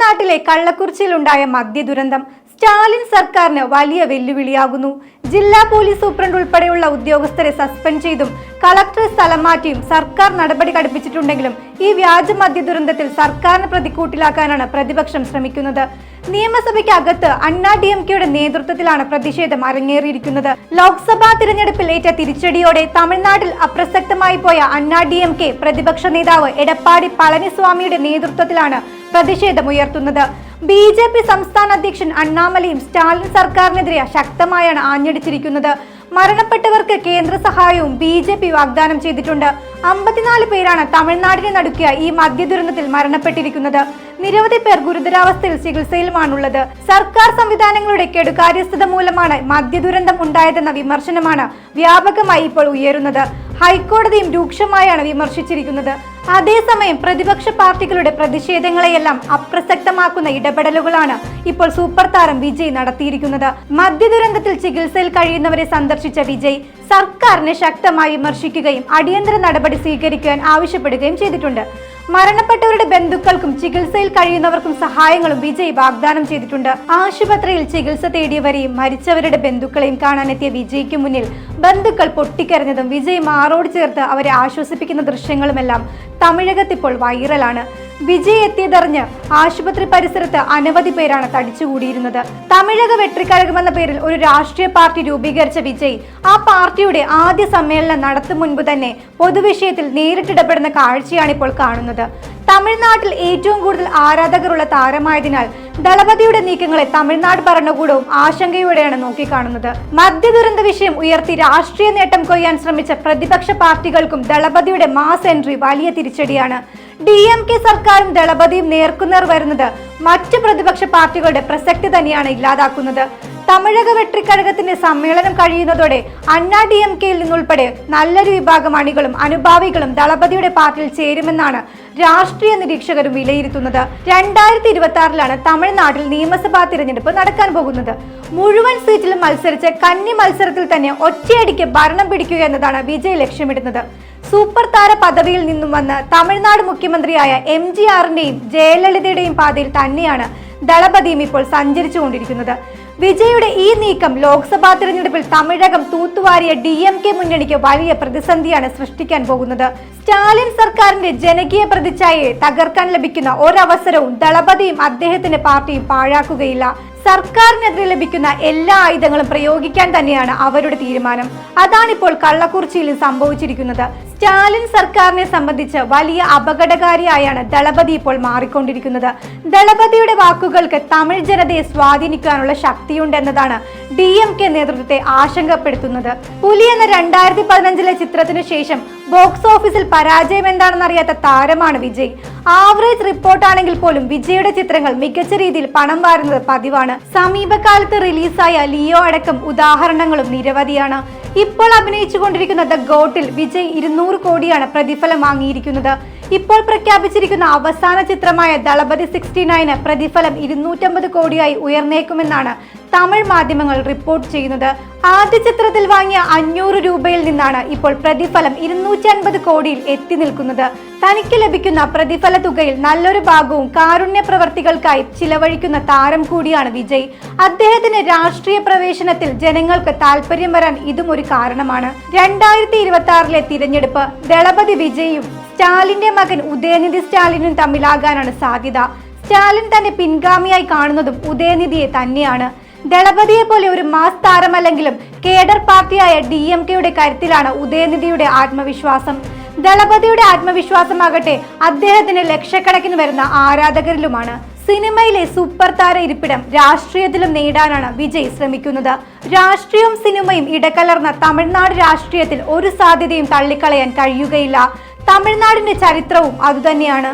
തമിഴ്നാട്ടിലെ കള്ളക്കുറിച്ചിയിലുണ്ടായ മദ്യ ദുരന്തം സ്റ്റാലിൻ സർക്കാരിന് വലിയ വെല്ലുവിളിയാകുന്നു. ജില്ലാ പോലീസ് സൂപ്രണ്ട് ഉൾപ്പെടെയുള്ള ഉദ്യോഗസ്ഥരെ സസ്പെൻഡ് ചെയ്തും കളക്ടറെ സ്ഥലം മാറ്റിയും സർക്കാർ നടപടി കടുപ്പിച്ചിട്ടുണ്ടെങ്കിലും ഈ വ്യാജ മദ്യ ദുരന്തത്തിൽ സർക്കാരിന് പ്രതിക്കൂട്ടിലാക്കാനാണ് പ്രതിപക്ഷം ശ്രമിക്കുന്നത്. നിയമസഭയ്ക്ക് അകത്ത് അണ്ണാ ഡി എം കെയുടെ നേതൃത്വത്തിലാണ് പ്രതിഷേധം അരങ്ങേറിയിരിക്കുന്നത്. ലോക്സഭാ തിരഞ്ഞെടുപ്പിൽ ഏറ്റ തിരിച്ചടിയോടെ തമിഴ്നാട്ടിൽ അപ്രസക്തമായി പോയ അണ്ണാ ഡി എം കെ പ്രതിപക്ഷ നേതാവ് എടപ്പാടി പളനിസ്വാമിയുടെ നേതൃത്വത്തിലാണ് പ്രതിഷേധമുയർത്തുന്നത്. ബി ജെ പി സംസ്ഥാന അധ്യക്ഷൻ അണ്ണാമലയും സ്റ്റാലിൻ സർക്കാരിനെതിരെ ശക്തമായാണ് ആഞ്ഞടിച്ചിരിക്കുന്നത്. മരണപ്പെട്ടവർക്ക് കേന്ദ്ര സഹായവും ബി ജെ പി വാഗ്ദാനം ചെയ്തിട്ടുണ്ട്. അമ്പത്തിനാല് പേരാണ് തമിഴ്നാടിനെ നടുക്കിയ ഈ മദ്യ ദുരന്തത്തിൽ മരണപ്പെട്ടിരിക്കുന്നത്. നിരവധി പേർ ഗുരുതരാവസ്ഥയിൽ ചികിത്സയിലുമാണുള്ളത്. സർക്കാർ സംവിധാനങ്ങളുടെ കെടുകാര്യസ്ഥത മൂലമാണ് മദ്യ ദുരന്തം ഉണ്ടായതെന്ന വിമർശനമാണ് വ്യാപകമായി ഇപ്പോൾ ഉയരുന്നത്. ഹൈക്കോടതിയും രൂക്ഷമായാണ് വിമർശിച്ചിരിക്കുന്നത്. അതേസമയം പ്രതിപക്ഷ പാർട്ടികളുടെ പ്രതിഷേധങ്ങളെയെല്ലാം അപ്രസക്തമാക്കുന്ന ഇടപെടലുകളാണ് ഇപ്പോൾ സൂപ്പർ താരം വിജയ് നടത്തിയിരിക്കുന്നത്. മദ്യ ദുരന്തത്തിൽ ചികിത്സയിൽ കഴിയുന്നവരെ സന്ദർശിച്ച വിജയ് സർക്കാരിനെ ശക്തമായി വിമർശിക്കുകയും അടിയന്തര നടപടി സ്വീകരിക്കാൻ ആവശ്യപ്പെടുകയും ചെയ്തിട്ടുണ്ട്. മരണപ്പെട്ടവരുടെ ബന്ധുക്കൾക്കും ചികിത്സയിൽ കഴിയുന്നവർക്കും സഹായങ്ങളും വിജയ് വാഗ്ദാനം ചെയ്തിട്ടുണ്ട്. ആശുപത്രിയിൽ ചികിത്സ തേടിയവരെയും മരിച്ചവരുടെ ബന്ധുക്കളെയും കാണാനെത്തിയ വിജയ്ക്ക് മുന്നിൽ ബന്ധുക്കൾ പൊട്ടിക്കരഞ്ഞതും വിജയ് മാറോട് ചേർത്ത് അവരെ ആശ്വസിപ്പിക്കുന്ന ദൃശ്യങ്ങളുമെല്ലാം തമിഴകത്തിപ്പോൾ വൈറലാണ്. വിജയ് എത്തിയതറിഞ്ഞ് ആശുപത്രി പരിസരത്ത് അനവധി പേരാണ് തടിച്ചുകൂടിയിരുന്നത്. തമിഴക വെട്രിക്കഴകമെന്ന പേരിൽ ഒരു രാഷ്ട്രീയ പാർട്ടി രൂപീകരിച്ച വിജയ് ആ പാർട്ടിയുടെ ആദ്യ സമ്മേളനം നടത്തും മുൻപ് തന്നെ പൊതുവിഷയത്തിൽ നേരിട്ടിടപെടുന്ന കാഴ്ചയാണ് ഇപ്പോൾ കാണുന്നത്. തമിഴ്നാട്ടിൽ ഏറ്റവും കൂടുതൽ ആരാധകരുള്ള താരമായതിനാൽ ദളപതിയുടെ നീക്കങ്ങളെ തമിഴ്നാട് ഭരണകൂടവും ആശങ്കയോടെയാണ് നോക്കിക്കാണുന്നത്. മദ്യ ദുരന്ത വിഷയം ഉയർത്തി രാഷ്ട്രീയ നേട്ടം കൊയ്യാൻ ശ്രമിച്ച പ്രതിപക്ഷ പാർട്ടികൾക്കും ദളപതിയുടെ മാസ് എൻട്രി വലിയ തിരിച്ചടിയാണ്. ഡി എം കെ സർക്കാരും ദളപതിയും നേർക്കുനേർ വരുന്നത് മറ്റ് പ്രതിപക്ഷ പാർട്ടികളുടെ പ്രസക്തി തന്നെയാണ് ഇല്ലാതാക്കുന്നത്. തമിഴക വെട്രിക്കഴകത്തിന്റെ സമ്മേളനം കഴിയുന്നതോടെ അണ്ണാ ഡി എം കെയിൽ നിന്നുൾപ്പെടെ നല്ലൊരു വിഭാഗം അണികളും അനുഭാവികളും ദളപതിയുടെ പാർട്ടിയിൽ ചേരുമെന്നാണ് രാഷ്ട്രീയ നിരീക്ഷകരും വിലയിരുത്തുന്നത്. രണ്ടായിരത്തി ഇരുപത്തി ആറിലാണ് തമിഴ്നാട്ടിൽ നിയമസഭാ തിരഞ്ഞെടുപ്പ് നടക്കാൻ പോകുന്നത്. മുഴുവൻ സീറ്റിലും മത്സരിച്ച് കന്നി മത്സരത്തിൽ തന്നെ ഒറ്റയടിക്ക് ഭരണം പിടിക്കുക എന്നതാണ് വിജയ് ലക്ഷ്യമിടുന്നത്. സൂപ്പർ താര പദവിയിൽ നിന്നും വന്ന് തമിഴ്നാട് മുഖ്യമന്ത്രിയായ എം ജി ആറിന്റെയും ജയലളിതയുടെയും പാതയിൽ തന്നെയാണ് ദളപതിയും ഇപ്പോൾ സഞ്ചരിച്ചുകൊണ്ടിരിക്കുന്നത്. വിജയുടെ ഈ നീക്കം ലോക്സഭാ തിരഞ്ഞെടുപ്പിൽ തമിഴകം തൂത്തുവാരിയ ഡി എം കെ മുന്നണിക്ക് വലിയ പ്രതിസന്ധിയാണ് സൃഷ്ടിക്കാൻ പോകുന്നത്. സ്റ്റാലിൻ സർക്കാരിന്റെ ജനകീയ പ്രതിച്ഛായയെ തകർക്കാൻ ലഭിക്കുന്ന ഒരവസരവും ദളപതിയും അദ്ദേഹത്തിന്റെ പാർട്ടിയും പാഴാക്കുകയില്ല. സർക്കാരിനെതിരെ ലഭിക്കുന്ന എല്ലാ ആയുധങ്ങളും പ്രയോഗിക്കാൻ തന്നെയാണ് അവരുടെ തീരുമാനം. അതാണിപ്പോൾ കള്ളക്കുറിച്ചിയിലും സംഭവിച്ചിരിക്കുന്നത്. സ്റ്റാലിൻ സർക്കാരിനെ സംബന്ധിച്ച് വലിയ അപകടകാരിയായാണ് ദളപതി ഇപ്പോൾ മാറിക്കൊണ്ടിരിക്കുന്നത്. ദളപതിയുടെ വാക്കുകൾക്ക് തമിഴ് ജനതയെ സ്വാധീനിക്കാനുള്ള ശക്തിയുണ്ടെന്നതാണ് ഡി എം കെ നേതൃത്വത്തെ ആശങ്കപ്പെടുത്തുന്നത്. പുലി എന്ന രണ്ടായിരത്തി പതിനഞ്ചിലെ ചിത്രത്തിനു ശേഷം ബോക്സ് ഓഫീസിൽ പരാജയം എന്താണെന്നറിയാത്ത താരമാണ് വിജയ്. ആവറേജ് റിപ്പോർട്ടാണെങ്കിൽ പോലും വിജയുടെ ചിത്രങ്ങൾ മികച്ച രീതിയിൽ പണം വാരുന്നത് പതിവാണ്. സമീപകാലത്ത് റിലീസായ ലിയോ അടക്കം ഉദാഹരണങ്ങളും നിരവധിയാണ്. ഇപ്പോൾ അഭിനയിച്ചുകൊണ്ടിരിക്കുന്ന ദ ഗോട്ടിൽ വിജയ് ഇരുന്നൂറ് കോടിയാണ് പ്രതിഫലം വാങ്ങിയിരിക്കുന്നത്. ഇപ്പോൾ പ്രഖ്യാപിച്ചിരിക്കുന്ന അവസാന ചിത്രമായ ദളപതി സിക്സ്റ്റി നയന് പ്രതിഫലം ഇരുന്നൂറ്റമ്പത് കോടിയായി ഉയർന്നേക്കുമെന്നാണ് തമിഴ് മാധ്യമങ്ങൾ റിപ്പോർട്ട് ചെയ്യുന്നത് ആദ്യ ചിത്രത്തിൽ വാങ്ങിയ അഞ്ഞൂറ് രൂപയിൽ നിന്നാണ് ഇപ്പോൾ പ്രതിഫലം ഇരുന്നൂറ്റി അൻപത് കോടിയിൽ എത്തി നിൽക്കുന്നത്. തനിക്ക് ലഭിക്കുന്ന പ്രതിഫല തുകയിൽ നല്ലൊരു ഭാഗവും കാരുണ്യ പ്രവർത്തികൾക്കായി ചിലവഴിക്കുന്ന താരം കൂടിയാണ് വിജയ്. അദ്ദേഹത്തിന് രാഷ്ട്രീയ പ്രവേശനത്തിൽ ജനങ്ങൾക്ക് താല്പര്യം വരാൻ ഇതും ഒരു കാരണമാണ്. രണ്ടായിരത്തി ഇരുപത്തി ആറിലെ തിരഞ്ഞെടുപ്പ് ദളപതി വിജയും സ്റ്റാലിന്റെ മകൻ ഉദയനിധി സ്റ്റാലിനും തമ്മിലാകാനാണ് സാധ്യത. സ്റ്റാലിൻ തന്റെ പിൻഗാമിയായി കാണുന്നതും ഉദയനിധിയെ തന്നെയാണ്. ദളപതിയെ പോലെ ഒരു മാസ് താരമല്ലെങ്കിലും കേഡർ പാർട്ടിയായ ഡി എം കെയുടെ കരുത്തിലാണ് ഉദയനിധിയുടെ ആത്മവിശ്വാസം. ദളപതിയുടെ ആത്മവിശ്വാസമാകട്ടെ അദ്ദേഹത്തിന് ലക്ഷക്കണക്കിന് വരുന്ന ആരാധകരിലുമാണ്. സിനിമയിലെ സൂപ്പർ താര ഇരിപ്പിടം രാഷ്ട്രീയത്തിലും നേടാനാണ് വിജയ് ശ്രമിക്കുന്നത്. രാഷ്ട്രീയവും സിനിമയും ഇടകലർന്ന തമിഴ്നാട് രാഷ്ട്രീയത്തിൽ ഒരു സാധ്യതയും തള്ളിക്കളയാൻ കഴിയുകയില്ല. തമിഴ്നാടിന്റെ ചരിത്രവും അതുതന്നെയാണ്.